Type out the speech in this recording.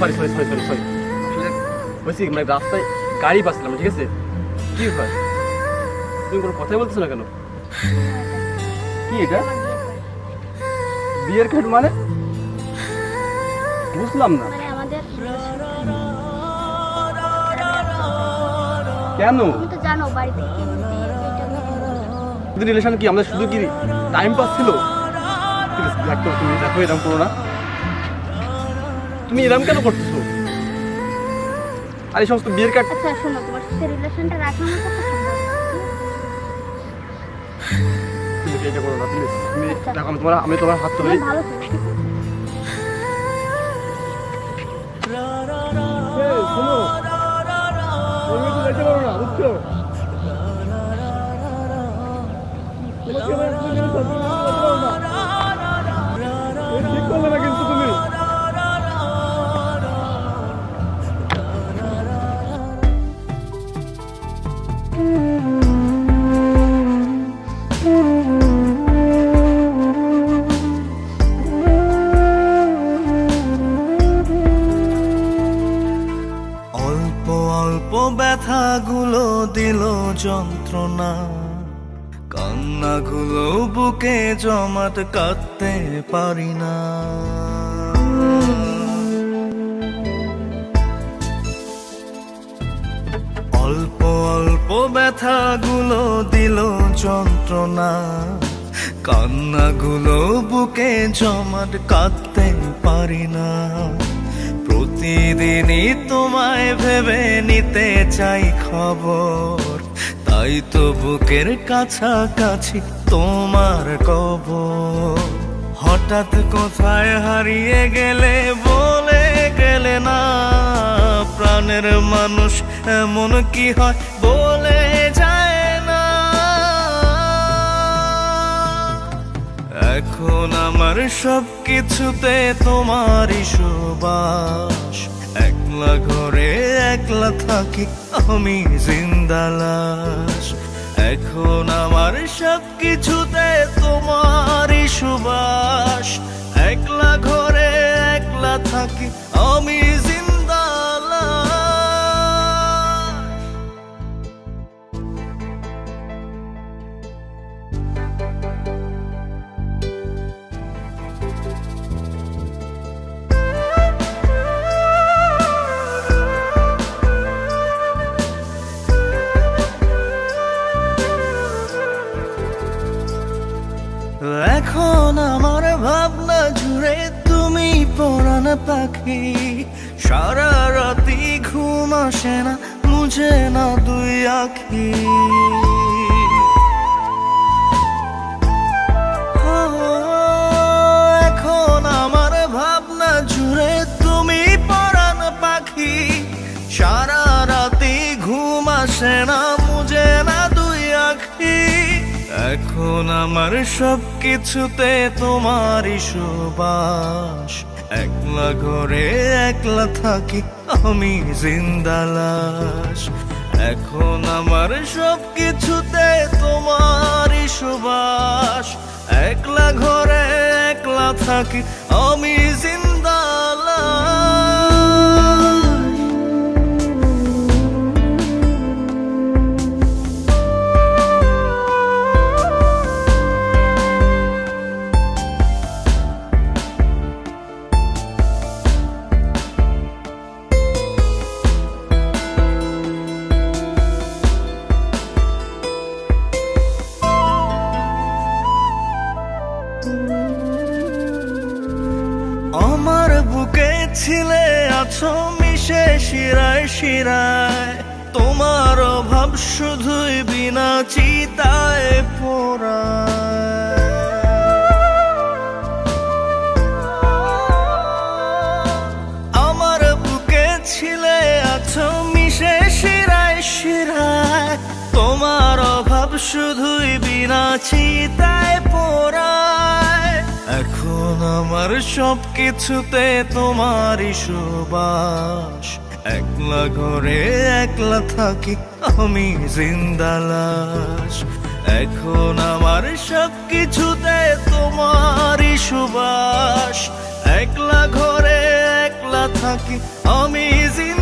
Sorry sorry sorry sorry sorry বলছি মানে রাস্তায় গাড়ি পাচ্ছিলাম, ঠিক আছে? কি হয় তুমি কোনো কথাই বলছো না কেন? কি এটা? বিয়ের কার্ড মানে? বুঝলাম না। কেন। রিলেশন কি? আমাদের শুধু কি টাইম পাস ছিল? প্লিজ দেখো, এরকম করো না। তুমি এরকম কেন করতেছো? আর এই সমস্ত বিয়ের কার্ড আচ্ছা শোনো তোমার সাথে রিলেশনটা রাখা আমার না। তুমি এটা করো না প্লিজ তুমি দেখো আমি তোমার আমি তোমার হাত ধরে। ভালো শোনো। তুমি তো যেতে পারো না বুঝছ? তোমাকে আমার দিল যন্ত্রণা। কান্নাগুলো বুকে জমাট কাঁদতে পারি না। অল্প অল্প ব্যথাগুলো দিল যন্ত্রণা। কান্নাগুলো বুকে জমাট কাঁদতে পারি না। প্রতিদিনই তোমায় ভেবে নিতে চাই খবর। তাই তো বুকের কাছাকাছি তোমার কবর। হঠাৎ কোথায় হারিয়ে গেলে, বলে গেলে না। প্রাণের মানুষ এমন কি হয় এখন আমার সব কিছুতে তোমারই সুবাস। একলা ঘরে একলা থাকি আমি জিন্দালাস এখন আমার সব কিছুতে তোমারই সুবাস। একলা ঘরে একলা থাকি আমি এখন আমার ভাবনা জুড়ে তুমি পরাণ পাখি। সারা রাতি ঘুম আসে না মুঝে না দুই আখি। এখন আমার ভাবনা জুড়ে তুমি পরাণ পাখি। সারা রাতি ঘুম আসে না এখন আমার সব কিছুতে তোমারই সুবাস। একলা ঘরে একলা থাকি, আমি জিন্দালাস এখন আমার সব কিছুতে তোমারই সুবাস। একলা ঘরে একলা থাকি, আমি জিন্দালাস বুকে ছিলে আছো মিশে শিরায় শিরায়। তোমার অভাব শুধুই বিনা চিতায় পোড়ায়। আমার বুকে ছিলে আছো মিশে শিরায় শিরায়। তোমার অভাব শুধুই বিনা চিতায় পোড়ায়। এখন আমার সব কিছুতে তোমারই সুবাস। একলা ঘরে একলা থাকি, আমি জিন্দালাস এখন আমার সব কিছুতে তোমারই সুবাস। একলা ঘরে একলা থাকি, আমি জিন্দা